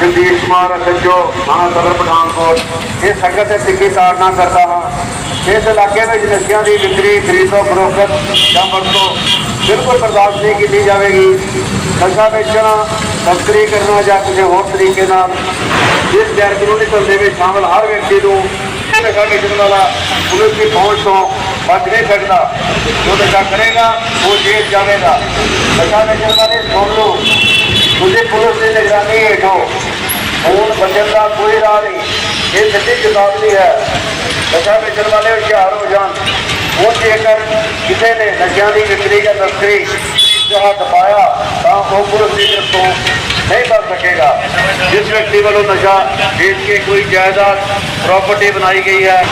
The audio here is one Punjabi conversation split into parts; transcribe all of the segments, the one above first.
ਜਗਦੀਸ਼ ਕੁਮਾਰ, ਸੱਜੋ, ਥਾਣਾ ਸਦਰ ਪਠਾਨਕੋਟ। ਇਹ ਸੰਗਤ ਦੇ ਸਿੱਖੀ ਤਾੜਨਾ ਕਰਦਾ ਹਾਂ? ਇਸ ਇਲਾਕੇ ਵਿੱਚ ਨਸ਼ਿਆਂ ਦੀ ਵਿਕਰੀ ਖਰੀਦੋ ਫਰੋਖਤ ਜਾਂ ਵਰਤੋਂ ਬਿਲਕੁਲ ਬਰਦਾਸ਼ਤ ਨਹੀਂ ਕੀਤੀ ਜਾਵੇਗੀ। ਨਸ਼ਾ ਵੇਚਣਾ, ਤਸਕਰੀ ਕਰਨਾ ਜਾਂ ਕਿਸੇ ਹੋਰ ਤਰੀਕੇ ਨਾਲ ਇਸ ਗੈਰ ਕਾਨੂੰਨੀ ਧੰਦੇ ਵਿੱਚ ਸ਼ਾਮਲ ਹਰ ਵਿਅਕਤੀ ਨੂੰ ਨਸ਼ਾ ਵੇਚਣ ਵਾਲਾ ਪੁਲਿਸ ਦੀ ਪਹੁੰਚ ਤੋਂ ਬਚ ਨਹੀਂ ਸਕਦਾ। ਜੋ ਨਸ਼ਾ ਕਰੇਗਾ, ਉਹ ਜੇਲ੍ਹ ਜਾਵੇਗਾ। ਨਸ਼ਾ ਵੇਚਣ ਵਾਲੇ ਸੁਣ ਲਓ ਤੁਸੀਂ ਪੁਲਿਸ ਦੀ ਨਿਗਰਾਨੀ ਹੇਠੋਂ ਹੁਣ ਬਚਣ ਦਾ ਕੋਈ ਰਾਹ ਨਹੀਂ। ਇਹ ਸਿੱਧੀ ਚੇਤਾਵਨੀ ਹੈ। ਨਸ਼ਾ ਵੇਚਣ ਵਾਲੇ ਹੁਸ਼ਿਆਰ ਹੋ ਜਾਣ। ਉਹ ਜੇਕਰ ਕਿਸੇ ਨੇ ਨਸ਼ਿਆਂ ਦੀ ਵਿਕਰੀ ਜਾਂ ਤਸਕਰੀ ਦਾ ਹੱਥ ਪਾਇਆ, ਤਾਂ ਉਹ ਪੁਲਿਸ ਦੀ ਤਰਫ ਤੋਂ ਨਹੀਂ ਬਚ ਸਕੇਗਾ। ਜਿਸ ਵਿਅਕਤੀ ਵੱਲੋਂ ਨਸ਼ਾ ਵੇਚ ਕੇ ਕੋਈ ਜਾਇਦਾਦ ਪ੍ਰਾਪਰਟੀ ਬਣਾਈ ਗਈ ਹੈ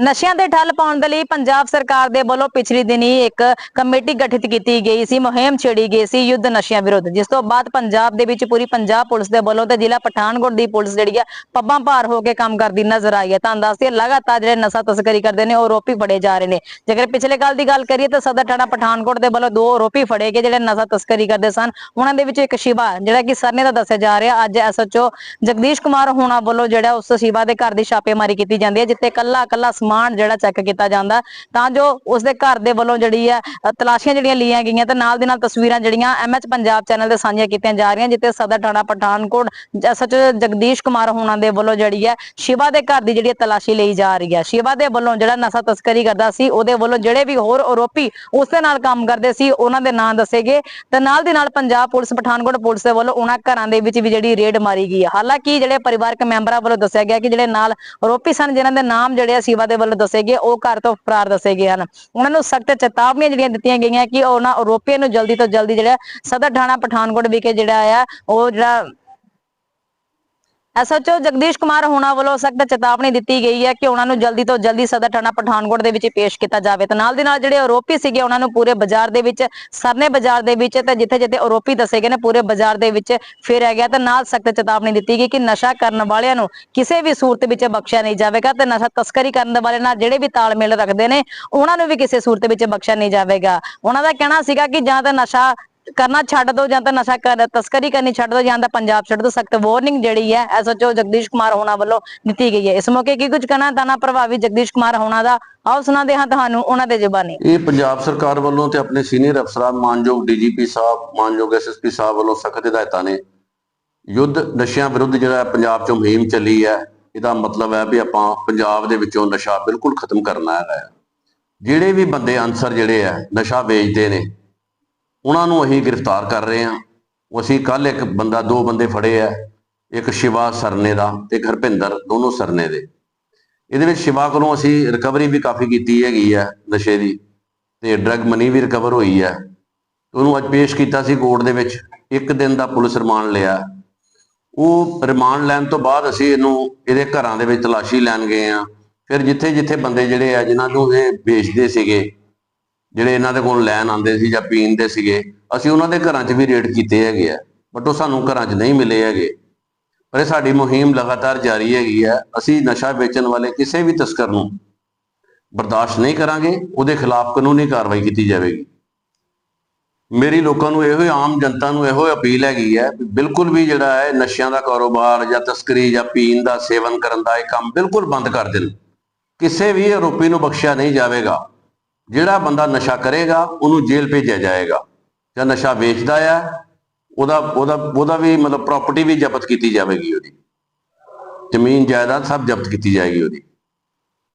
ਨਸ਼ਿਆਂ ਦੇ ਠੱਲ ਪਾਉਣ ਦੇ ਲਈ ਪੰਜਾਬ ਸਰਕਾਰ ਦੇ ਵੱਲੋਂ ਪਿਛਲੀ ਦਿਨੀ ਇੱਕ ਕਮੇਟੀ ਗਠਿਤ ਕੀਤੀ ਗਈ ਸੀ, ਮੁਹਿੰਮ ਛੇੜੀ ਗਈ ਸੀ ਯੁੱਧ ਨਸ਼ਿਆਂ ਵਿਰੁੱਧ, ਜਿਸ ਤੋਂ ਬਾਅਦ ਪੰਜਾਬ ਦੇ ਵਿੱਚ ਪੂਰੀ ਪੰਜਾਬ ਪੁਲਿਸ ਦੇ ਵੱਲੋਂ ਤੇ ਜ਼ਿਲ੍ਹਾ ਪਠਾਨਕੋਟ ਦੀ ਪੁਲਿਸ ਜਿਹੜੀ ਆ, ਪੱਬਾਂ ਭਾਰ ਹੋ ਕੇ ਕੰਮ ਕਰਦੀ ਨਜ਼ਰ ਆਈ ਹੈ। ਤਾਂ ਦੱਸਦੇ ਲਗਾਤਾਰ ਜਿਹੜੇ ਨਸ਼ਾ ਤਸਕਰੀ ਕਰਦੇ ਨੇ, ਉਹ ਆਰੋਪੀ ਫੜੇ ਜਾ ਰਹੇ ਨੇ। ਜੇਕਰ ਪਿਛਲੇ ਕੱਲ ਦੀ ਗੱਲ ਕਰੀਏ ਤਾਂ ਸਦਰ ਥਾਣਾ ਪਠਾਨਕੋਟ ਦੇ ਵੱਲੋਂ ਦੋ ਆਰੋਪੀ ਫੜੇ ਗਏ, ਜਿਹੜੇ ਨਸ਼ਾ ਤਸਕਰੀ ਕਰਦੇ ਸਨ। ਉਹਨਾਂ ਦੇ ਵਿੱਚ ਇੱਕ ਸ਼ਿਵਾ, ਜਿਹੜਾ ਕਿ ਸਰਨੇ ਦਾ ਦੱਸਿਆ ਜਾ ਰਿਹਾ, ਅੱਜ ਐਸਐਚਓ ਜਗਦੀਸ਼ ਕੁਮਾਰ ਹੋਣਾ ਵੱਲੋਂ ਜਿਹੜਾ ਉਸ ਸ਼ਿਵਾ ਦੇ ਘਰ ਦੀ ਛਾਪੇਮਾਰੀ ਕੀਤੀ ਜਾਂਦੀ ਹੈ, ਜਿੱਥੇ ਕੱਲਾ ਕੱਲਾ ਸਮਾਨ ਜਿਹੜਾ ਚੈੱਕ ਕੀਤਾ ਜਾਂਦਾ, ਤਾਂ ਜੋ ਉਸ ਦੇ ਘਰ ਦੇ ਵੱਲੋਂ ਜਿਹੜੀ ਹੈ ਤਲਾਸ਼ੀਆਂ ਜਿਹੜੀਆਂ ਲਈਆਂ ਗਈਆਂ ਤੇ ਨਾਲ ਦੇ ਨਾਲ ਤਸਵੀਰਾਂ ਜਿਹੜੀਆਂ ਐਮਐਚ ਪੰਜਾਬ ਚੈਨਲ ਤੇ ਸਾਂਝੀਆਂ ਕੀਤੀਆਂ ਜਾ ਰਹੀਆਂ, ਜਿੱਥੇ ਸਦਰ ਥਾਣਾ ਪਠਾਨਕੋਟ ਐਸਐਚ ਜਗਦੀਸ਼ ਕੁਮਾਰ ਹੋਣਾ ਦੇ ਵੱਲੋਂ ਜਿਹੜੀ ਹੈ, ਸ਼ਿਵਾ ਦੇ ਘਰ ਦੀ ਜਿਹੜੀ ਤਲਾਸ਼ੀ ਲਈ ਜਾ ਰਹੀ ਹੈ। ਸ਼ਿਵਾ ਦੇ ਵੱਲੋਂ ਜਿਹੜਾ ਨਸ਼ਾ ਤਸਕਰੀ ਕਰਦਾ ਸੀ, ਉਹਦੇ ਵੱਲੋਂ ਜਿਹੜੇ ਵੀ ਹੋਰ ਆਰੋਪੀ ਉਸ ਦੇ ਨਾਲ ਕੰਮ ਕਰਦੇ ਸੀ, ਉਹਨਾਂ ਦੇ ਨਾਂ ਦੱਸੇ ਗਏ ਤੇ ਨਾਲ ਦੀ ਨਾਲ ਪੰਜਾਬ ਪੁਲਿਸ ਪਠਾਨਕੋਟ ਪੁਲਿਸ ਦੇ ਵੱਲੋਂ ਉਹਨਾਂ ਘਰਾਂ ਦੇ ਵਿੱਚ ਵੀ ਜਿਹੜੀ ਰੇਡ ਮਾਰੀ ਗਈ ਹੈ। ਹਾਲਾਂਕਿ ਜਿਹੜੇ ਪਰਿਵਾਰਕ ਮੈਂਬਰਾਂ ਵੱਲੋਂ ਦੱਸਿਆ ਗਿਆ ਕਿ ਜਿਹੜੇ ਨਾਲ ਆਰੋਪੀ ਸਨ, ਜਿਨ੍ਹਾਂ ਦੇ ਨਾਮ ਜਿਹੜੇ ਆ ਸ਼ਿਵਾ ਦੇ ਵੱਲੋਂ ਦੱਸੇ ਗਏ, ਉਹ ਘਰ ਤੋਂ ਫਰਾਰ ਦੱਸੇ ਗਏ ਹਨ। ਉਹਨਾਂ ਨੂੰ ਸਖਤ ਚੇਤਾਵਨੀਆਂ ਜਿਹੜੀਆਂ ਦਿੱਤੀਆਂ ਗਈਆਂ ਕਿ ਉਹਨਾਂ ਆਰੋਪੀਆਂ ਨੂੰ ਜਲਦੀ ਤੋਂ ਜਲਦੀ ਜਿਹੜਾ ਸਦਰ ਥਾਣਾ ਪਠਾਨਕੋਟ ਵਿਖੇ ਜਿਹੜਾ ਆ ਉਹ ਜਿਹੜਾ ਐਸਐਚਓ ਜਗਦੀਸ਼ ਕੁਮਾਰ ਹੋਣਾ ਵੱਲੋਂ ਸਖਤ ਚੇਤਾਵਨੀ ਦਿੱਤੀ ਗਈ ਹੈ ਕਿ ਉਹਨਾਂ ਨੂੰ ਜਲਦੀ ਤੋਂ ਜਲਦੀ ਸਦਰ ਥਾਣਾ ਪਠਾਨਕੋਟ ਦੇ ਵਿੱਚ ਪੇਸ਼ ਕੀਤਾ ਜਾਵੇ ਤੇ ਨਾਲ ਦੀ ਨਾਲ ਜਿਹੜੇ ਆਰੋਪੀ ਸੀਗੇ ਉਹਨਾਂ ਨੂੰ ਪੂਰੇ ਬਾਜ਼ਾਰ ਦੇ ਵਿੱਚ, ਸਰਨੇ ਬਾਜ਼ਾਰ ਦੇ ਵਿੱਚ ਤੇ ਜਿੱਥੇ ਜਿੱਥੇ ਆਰੋਪੀ ਦੱਸੇ ਗਏ ਨੇ ਪੂਰੇ ਬਾਜ਼ਾਰ ਦੇ ਵਿੱਚ ਫੇਰਿਆ ਗਿਆ ਤੇ ਨਾਲ ਸਖਤ ਚੇਤਾਵਨੀ ਦਿੱਤੀ ਗਈ ਕਿ ਨਸ਼ਾ ਕਰਨ ਵਾਲਿਆਂ ਨੂੰ ਕਿਸੇ ਵੀ ਸੂਰਤ ਵਿੱਚ ਬਖਸ਼ਿਆ ਨਹੀਂ ਜਾਵੇਗਾ ਤੇ ਨਸ਼ਾ ਤਸਕਰੀ ਕਰਨ ਵਾਲੇ ਨਾਲ ਜਿਹੜੇ ਵੀ ਤਾਲਮੇਲ ਰੱਖਦੇ ਨੇ, ਉਹਨਾਂ ਨੂੰ ਵੀ ਕਿਸੇ ਸੂਰਤ ਵਿੱਚ ਬਖਸ਼ਿਆ ਨਹੀਂ ਜਾਵੇਗਾ। ਉਹਨਾਂ ਦਾ ਕਹਿਣਾ ਸੀਗਾ ਕਿ ਜਾਂ ਤਾਂ ਨਸ਼ਾ ਕਰਨਾ ਛੱਡ ਦੋ ਜਾਂ ਤਾਂ ਨਸ਼ਾ ਕਰ, ਤਸਕਰੀ ਕਰਨੀ ਛੱਡ ਦੋ ਜਾਂ ਤਾਂ ਪੰਜਾਬ ਛੱਡ ਦੋ, ਸਖਤ ਵਾਰਨਿੰਗ ਜਿਹੜੀ ਹੈ ਐਸਐਚਓ ਜਗਦੀਸ਼ ਕੁਮਾਰ ਹੋਣਾ ਵੱਲੋਂ ਦਿੱਤੀ ਗਈ ਹੈ। ਇਸ ਮੌਕੇ ਕੀ ਕੁਝ ਕਹਿਣਾ ਤਾਨਾ ਪ੍ਰਭਾਵੀ ਜਗਦੀਸ਼ ਕੁਮਾਰ ਹੋਣਾ ਦਾ, ਆਓ ਸੁਣਾਉਂਦੇ ਹਾਂ ਤੁਹਾਨੂੰ ਉਹਨਾਂ ਦੇ ਜ਼ੁਬਾਨੀ। ਇਹ ਪੰਜਾਬ ਸਰਕਾਰ ਵੱਲੋਂ ਤੇ ਆਪਣੇ ਸੀਨੀਅਰ ਅਫਸਰਾਂ, ਮਾਨਯੋਗ ਡੀਜੀਪੀ ਸਾਹਿਬ, ਮਾਨਯੋਗ ਐਸਐਸਪੀ ਸਾਹਿਬ ਵੱਲੋਂ ਸਖਤ ਹਦਾਇਤਾਂ ਨੇ। ਯੁੱਧ ਨਸ਼ਿਆਂ ਵਿਰੁੱਧ ਜਿਹੜਾ ਪੰਜਾਬ ਚ ਮੁਹਿੰਮ ਚੱਲੀ ਹੈ, ਇਹਦਾ ਮਤਲਬ ਹੈ ਵੀ ਆਪਾਂ ਪੰਜਾਬ ਦੇ ਵਿੱਚੋਂ ਨਸ਼ਾ ਬਿਲਕੁਲ ਖਤਮ ਕਰਨਾ ਹੈਗਾ ਹੈ। ਜਿਹੜੇ ਵੀ ਬੰਦੇ ਅਨਸਰ ਜਿਹੜੇ ਆ ਨਸ਼ਾ ਵੇਚਦੇ ਨੇ ਉਹਨਾਂ ਨੂੰ ਅਸੀਂ ਗ੍ਰਿਫਤਾਰ ਕਰ ਰਹੇ ਹਾਂ। ਉਹ ਅਸੀਂ ਕੱਲ ਇੱਕ ਬੰਦਾ, ਦੋ ਬੰਦੇ ਫੜੇ ਆ, ਇੱਕ ਸ਼ਿਵਾ ਸਰਨੇ ਦਾ ਤੇ ਹਰਪਿੰਦਰ, ਦੋਨੋਂ ਸਰਨੇ ਦੇ। ਇਹਦੇ ਵਿੱਚ ਸ਼ਿਵਾ ਕੋਲੋਂ ਅਸੀਂ ਰਿਕਵਰੀ ਵੀ ਕਾਫੀ ਕੀਤੀ ਹੈਗੀ ਹੈ ਨਸ਼ੇ ਦੀ ਤੇ ਡਰਗ ਮਨੀ ਵੀ ਰਿਕਵਰ ਹੋਈ ਹੈ ਉਹਨੂੰ ਅੱਜ ਪੇਸ਼ ਕੀਤਾ ਸੀ ਕੋਰਟ ਦੇ ਵਿੱਚ। ਇੱਕ ਦਿਨ ਦਾ ਪੁਲਿਸ ਰਿਮਾਂਡ ਲਿਆ। ਉਹ ਰਿਮਾਂਡ ਲੈਣ ਤੋਂ ਬਾਅਦ ਅਸੀਂ ਇਹਨੂੰ ਇਹਦੇ ਘਰਾਂ ਦੇ ਵਿੱਚ ਤਲਾਸ਼ੀ ਲੈਣ ਗਏ ਆ ਫਿਰ ਜਿੱਥੇ ਜਿੱਥੇ ਬੰਦੇ ਜਿਹੜੇ ਆ, ਜਿਨ੍ਹਾਂ ਨੂੰ ਇਹ ਵੇਚਦੇ ਸੀਗੇ ਜਿਹੜੇ ਇਹਨਾਂ ਦੇ ਕੋਲ ਲੈਣ ਆਉਂਦੇ ਸੀ ਜਾਂ ਪੀਣ ਦੇ ਸੀਗੇ, ਅਸੀਂ ਉਹਨਾਂ ਦੇ ਘਰਾਂ 'ਚ ਵੀ ਰੇਡ ਕੀਤੇ ਹੈਗੇ ਆ ਬਟ ਉਹ ਸਾਨੂੰ ਘਰਾਂ 'ਚ ਨਹੀਂ ਮਿਲੇ ਹੈਗੇ। ਪਰ ਇਹ ਸਾਡੀ ਮੁਹਿੰਮ ਲਗਾਤਾਰ ਜਾਰੀ ਹੈਗੀ ਹੈ ਅਸੀਂ ਨਸ਼ਾ ਵੇਚਣ ਵਾਲੇ ਕਿਸੇ ਵੀ ਤਸਕਰ ਨੂੰ ਬਰਦਾਸ਼ਤ ਨਹੀਂ ਕਰਾਂਗੇ, ਉਹਦੇ ਖਿਲਾਫ ਕਾਨੂੰਨੀ ਕਾਰਵਾਈ ਕੀਤੀ ਜਾਵੇਗੀ। ਮੇਰੀ ਲੋਕਾਂ ਨੂੰ ਇਹੋ ਹੀ, ਆਮ ਜਨਤਾ ਨੂੰ ਇਹੋ ਹੀ ਅਪੀਲ ਹੈਗੀ ਹੈ ਵੀ ਬਿਲਕੁਲ ਵੀ ਜਿਹੜਾ ਹੈ, ਨਸ਼ਿਆਂ ਦਾ ਕਾਰੋਬਾਰ ਜਾਂ ਤਸਕਰੀ ਜਾਂ ਪੀਣ ਦਾ ਸੇਵਨ ਕਰਨ ਦਾ ਇਹ ਕੰਮ ਬਿਲਕੁਲ ਬੰਦ ਕਰ ਦੇਣ। ਕਿਸੇ ਵੀ ਆਰੋਪੀ ਨੂੰ ਬਖਸ਼ਿਆ ਨਹੀਂ ਜਾਵੇਗਾ। ਜਿਹੜਾ ਬੰਦਾ ਨਸ਼ਾ ਕਰੇਗਾ, ਉਹਨੂੰ ਜੇਲ੍ਹ ਭੇਜਿਆ ਜਾਏਗਾ। ਜਾਂ ਨਸ਼ਾ ਵੇਚਦਾ ਆ, ਉਹਦਾ ਉਹਦਾ ਉਹਦਾ ਵੀ ਮਤਲਬ ਪ੍ਰਾਪਰਟੀ ਵੀ ਜ਼ਬਤ ਕੀਤੀ ਜਾਵੇਗੀ ਉਹਦੀ। ਜ਼ਮੀਨ ਜਾਇਦਾਦ ਸਭ ਜ਼ਬਤ ਕੀਤੀ ਜਾਏਗੀ ਉਹਦੀ।